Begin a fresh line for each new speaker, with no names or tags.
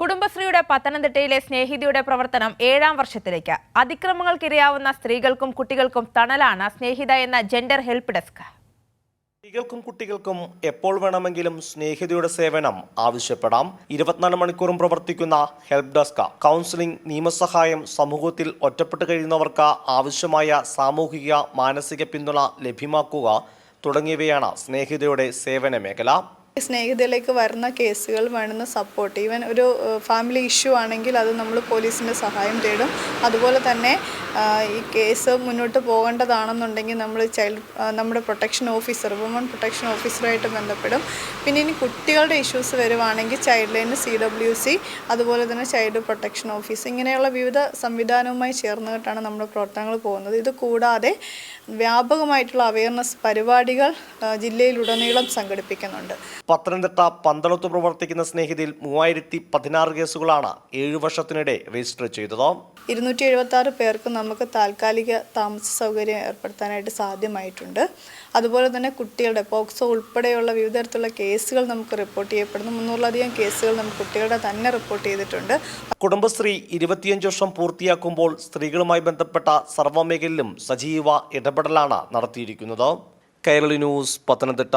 കുടുംബശ്രീയുടെ പത്തനംതിട്ടയിലെ സ്നേഹിതയുടെ പ്രവർത്തനം ഏഴാം വർഷത്തിലേക്ക്. അതിക്രമങ്ങൾക്കിരയാവുന്ന സ്ത്രീകൾക്കും കുട്ടികൾക്കും തണലാണ് സ്നേഹിത എന്ന ജെൻഡർ ഹെൽപ്പ് ഡെസ്ക്.
സ്ത്രീകൾക്കും കുട്ടികൾക്കും എപ്പോൾ വേണമെങ്കിലും സ്നേഹിതയുടെ സേവനം ആവശ്യപ്പെടാം. ഇരുപത്തിനാല് മണിക്കൂറും പ്രവർത്തിക്കുന്ന ഹെൽപ്പ് ഡെസ്ക് കൗൺസിലിംഗ് നിയമസഹായം സമൂഹത്തിൽ ഒറ്റപ്പെട്ട് കഴിയുന്നവർക്ക് ആവശ്യമായ സാമൂഹിക മാനസിക പിന്തുണ ലഭ്യമാക്കുക തുടങ്ങിയവയാണ് സ്നേഹിതയുടെ സേവന മേഖല
സ്നേഹിതയിലേക്ക് വരുന്ന കേസുകൾ വേണമെന്ന് സപ്പോർട്ട് ഈവൻ ഒരു ഫാമിലി ഇഷ്യൂ ആണെങ്കിൽ അത് നമ്മൾ പോലീസിന്റെ സഹായം തേടും. അതുപോലെ തന്നെ ഈ കേസ് മുന്നോട്ട് പോകേണ്ടതാണെന്നുണ്ടെങ്കിൽ നമ്മൾ ചൈൽഡ് നമ്മുടെ പ്രൊട്ടക്ഷൻ ഓഫീസർ വുമൺ പ്രൊട്ടക്ഷൻ ഓഫീസറുമായിട്ട് ബന്ധപ്പെടും. പിന്നെ ഇനി കുട്ടികളുടെ ഇഷ്യൂസ് വരുവാണെങ്കിൽ child line C W C അതുപോലെ തന്നെ ചൈൽഡ് പ്രൊട്ടക്ഷൻ ഓഫീസ് ഇങ്ങനെയുള്ള വിവിധ സംവിധാനവുമായി ചേർന്നിട്ടാണ് നമ്മുടെ പ്രവർത്തനങ്ങൾ പോകുന്നത്. ഇത് കൂടാതെ വ്യാപകമായിട്ടുള്ള അവയർനെസ് പരിപാടികൾ ജില്ലയിലുടനീളം സംഘടിപ്പിക്കുന്നുണ്ട്.
പത്തനംതിട്ട പന്തളത്ത് പ്രവർത്തിക്കുന്ന സ്നേഹിതയിൽ മൂവായിരത്തി പതിനാറ് കേസുകളാണ് ഏഴു വർഷത്തിനിടെ രജിസ്റ്റർ ചെയ്തത്.
ഇരുന്നൂറ്റി എഴുപത്തി ആറ് പേർക്ക് നമുക്ക് താൽക്കാലിക താമസ സൗകര്യം ഏർപ്പെടുത്താനായിട്ട് സാധ്യമായിട്ടുണ്ട്. അതുപോലെ തന്നെ കുട്ടികളുടെ പോക്സോ ഉൾപ്പെടെയുള്ള വിവിധ തരത്തിലുള്ള കേസുകൾ നമുക്ക് റിപ്പോർട്ട് ചെയ്യപ്പെടുന്നു. മുന്നൂറിലധികം കേസുകൾ നമുക്ക് കുട്ടികളുടെ തന്നെ റിപ്പോർട്ട് ചെയ്തിട്ടുണ്ട്.
കുടുംബശ്രീ ഇരുപത്തിയഞ്ച് വർഷം പൂർത്തിയാക്കുമ്പോൾ സ്ത്രീകളുമായി ബന്ധപ്പെട്ട സർവമേഖലയിലും സജീവ ഇടപെടലാണ് നടത്തിയിരിക്കുന്നത്. കേരള ന്യൂസ് പത്തനംതിട്ട.